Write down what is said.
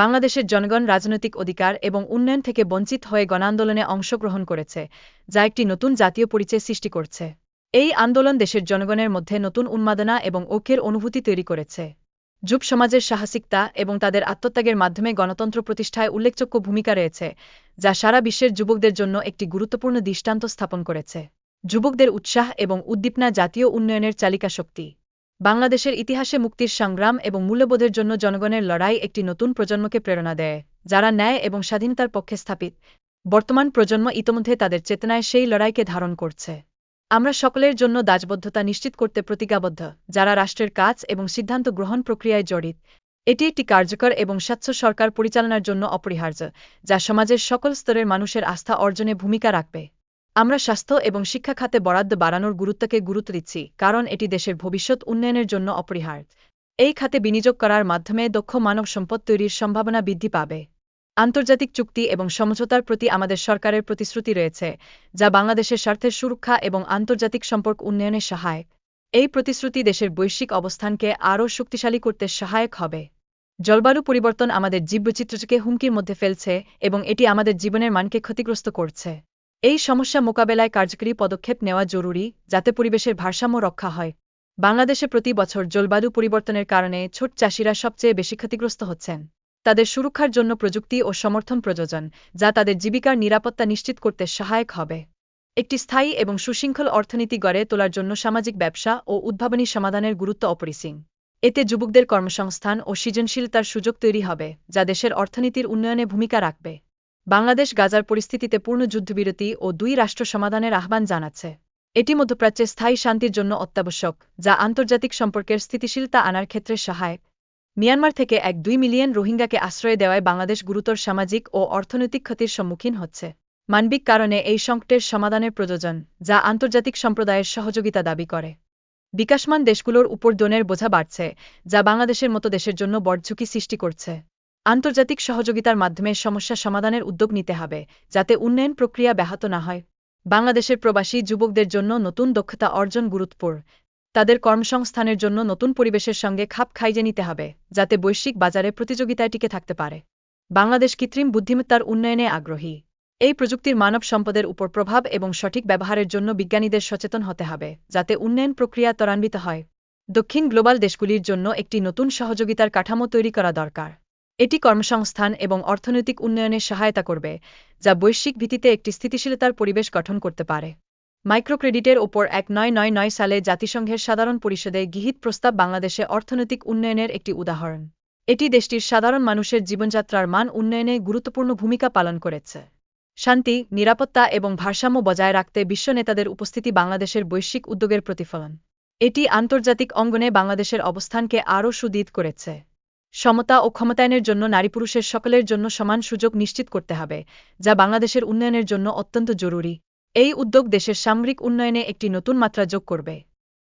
বাংলাদেশের জনগণ রাজনৈতিক অধিকার এবং উন্নয়ন থেকে বঞ্চিত হয়ে গণান্দোলনে অংশগ্রহণ করেছে, যা একটি নতুন জাতীয় পরিচয় সৃষ্টি করছে। এই আন্দোলন দেশের জনগণের মধ্যে নতুন উন্মাদনা এবং ঐক্যের অনুভূতি তৈরি করেছে। যুব সমাজের সাহসিকতা এবং তাদের আত্মত্যাগের মাধ্যমে গণতন্ত্র প্রতিষ্ঠায় উল্লেখযোগ্য ভূমিকা রয়েছে, যা সারা বিশ্বের যুবকদের জন্য একটি গুরুত্বপূর্ণ দৃষ্টান্ত স্থাপন করেছে। যুবকদের উৎসাহ এবং উদ্দীপনা জাতীয় উন্নয়নের চালিকা শক্তি বাংলাদেশের ইতিহাসে মুক্তির সংগ্রাম এবং মূল্যবোধের জন্য জনগণের লড়াই একটি নতুন প্রজন্মকে প্রেরণা দেয়, যারা ন্যায় এবং স্বাধীনতার পক্ষে স্থাপিত। বর্তমান প্রজন্ম ইতোমধ্যে তাদের চেতনায় সেই লড়াইকে ধারণ করছে। আমরা সকলের জন্য দাজবদ্ধতা নিশ্চিত করতে প্রতিজ্ঞাবদ্ধ, যারা রাষ্ট্রের কাজ এবং সিদ্ধান্ত গ্রহণ প্রক্রিয়ায় জড়িত। এটি একটি কার্যকর এবং স্বচ্ছ সরকার পরিচালনার জন্য অপরিহার্য, যা সমাজের সকল স্তরের মানুষের আস্থা অর্জনে ভূমিকা রাখবে। আমরা স্বাস্থ্য এবং শিক্ষা খাতে বরাদ্দ বাড়ানোর গুরুত্বকে গুরুত্ব দিচ্ছি, কারণ এটি দেশের ভবিষ্যৎ উন্নয়নের জন্য অপরিহার্য। এই খাতে বিনিয়োগ করার মাধ্যমে দক্ষ মানব সম্পদ তৈরির সম্ভাবনা বৃদ্ধি পাবে। আন্তর্জাতিক চুক্তি এবং সমঝোতার প্রতি আমাদের সরকারের প্রতিশ্রুতি রয়েছে, যা বাংলাদেশের স্বার্থের সুরক্ষা এবং আন্তর্জাতিক সম্পর্ক উন্নয়নে সহায়ক। এই প্রতিশ্রুতি দেশের বৈশ্বিক অবস্থানকে আরও শক্তিশালী করতে সহায়ক হবে। জলবায়ু পরিবর্তন আমাদের জীববৈচিত্র্যকে হুমকির মধ্যে ফেলছে এবং এটি আমাদের জীবনের মানকে ক্ষতিগ্রস্ত করছে। এই সমস্যা মোকাবেলায় কার্যকরী পদক্ষেপ নেওয়া জরুরি যাতে পরিবেশের ভারসাম্য রক্ষা হয়। বাংলাদেশে প্রতি বছর জলবায়ু পরিবর্তনের কারণে ছোট চাষিরা সবচেয়ে বেশি ক্ষতিগ্রস্ত হচ্ছেন। তাদের সুরক্ষার জন্য প্রযুক্তি ও সমর্থন প্রযোজন, যা তাদের জীবিকার নিরাপত্তা নিশ্চিত করতে সহায়ক হবে। একটি স্থায়ী এবং সুশৃঙ্খল অর্থনীতি গড়ে তোলার জন্য সামাজিক ব্যবসা ও উদ্ভাবনী সমাধানের গুরুত্ব অপরিসীম। এতে যুবকদের কর্মসংস্থান ও সৃজনশীলতার সুযোগ তৈরি হবে, যা দেশের অর্থনীতির উন্নয়নে ভূমিকা রাখবে। বাংলাদেশ গাজার পরিস্থিতিতে পূর্ণ যুদ্ধবিরতি ও দুই রাষ্ট্র সমাধানের আহ্বান জানাচ্ছে। এটি মধ্যপ্রাচ্যে স্থায়ী শান্তির জন্য অত্যাবশ্যক, যা আন্তর্জাতিক সম্পর্কের স্থিতিশীলতা আনার ক্ষেত্রে সহায়ক। মিয়ানমার থেকে এক দুই মিলিয়ন রোহিঙ্গাকে আশ্রয় দেওয়ায় বাংলাদেশ গুরুতর সামাজিক ও অর্থনৈতিক ক্ষতির সম্মুখীন হচ্ছে। মানবিক কারণে এই সংকটের সমাধানের প্রয়োজন, যা আন্তর্জাতিক সম্প্রদায়ের সহযোগিতা দাবি করে। বিকাশমান দেশগুলোর উপর ডোনের বোঝা বাড়ছে, যা বাংলাদেশের মতো দেশের জন্য বড় ঝুঁকি সৃষ্টি করছে। আন্তর্জাতিক সহযোগিতার মাধ্যমে সমস্যা সমাধানের উদ্যোগ নিতে হবে, যাতে উন্নয়ন প্রক্রিয়া ব্যাহত না হয়। বাংলাদেশের প্রবাসী যুবকদের জন্য নতুন দক্ষতা অর্জন গুরুত্বপূর্ণ। তাদের কর্মসংস্থানের জন্য নতুন পরিবেশের সঙ্গে খাপ খাইজে নিতে হবে, যাতে বৈশ্বিক বাজারে প্রতিযোগিতায় টিকে থাকতে পারে। বাংলাদেশ কৃত্রিম বুদ্ধিমত্তার উন্নয়নে আগ্রহী। এই প্রযুক্তির মানব সম্পদের উপর প্রভাব এবং সঠিক ব্যবহারের জন্য বিজ্ঞানীদের সচেতন হতে হবে, যাতে উন্নয়ন প্রক্রিয়া ত্বরান্বিত হয়। দক্ষিণ গ্লোবাল দেশগুলির জন্য একটি নতুন সহযোগিতার কাঠামো তৈরি করা দরকার। এটি কর্মসংস্থান এবং অর্থনৈতিক উন্নয়নে সহায়তা করবে, যা বৈশ্বিক ভিত্তিতে একটি স্থিতিশীলতার পরিবেশ গঠন করতে পারে। মাইক্রোক্রেডিটের ওপর এক নয় নয় নয় সালে জাতিসংঘের সাধারণ পরিষদে গৃহীত প্রস্তাব বাংলাদেশে অর্থনৈতিক উন্নয়নের একটি উদাহরণ। এটি দেশটির সাধারণ মানুষের জীবনযাত্রার মান উন্নয়নে গুরুত্বপূর্ণ ভূমিকা পালন করেছে। শান্তি, নিরাপত্তা এবং ভারসাম্য বজায় রাখতে বিশ্ব নেতাদের উপস্থিতি বাংলাদেশের বৈশ্বিক উদ্যোগের প্রতিফলন। এটি আন্তর্জাতিক অঙ্গনে বাংলাদেশের অবস্থানকে আরও সুদৃঢ় করেছে। সমতা ও ক্ষমতায়নের জন্য নারী পুরুষের সকলের জন্য সমান সুযোগ নিশ্চিত করতে হবে, যা বাংলাদেশের উন্নয়নের জন্য অত্যন্ত জরুরি। এই উদ্যোগ দেশের সামরিক উন্নয়নে একটি নতুন মাত্রা যোগ করবে।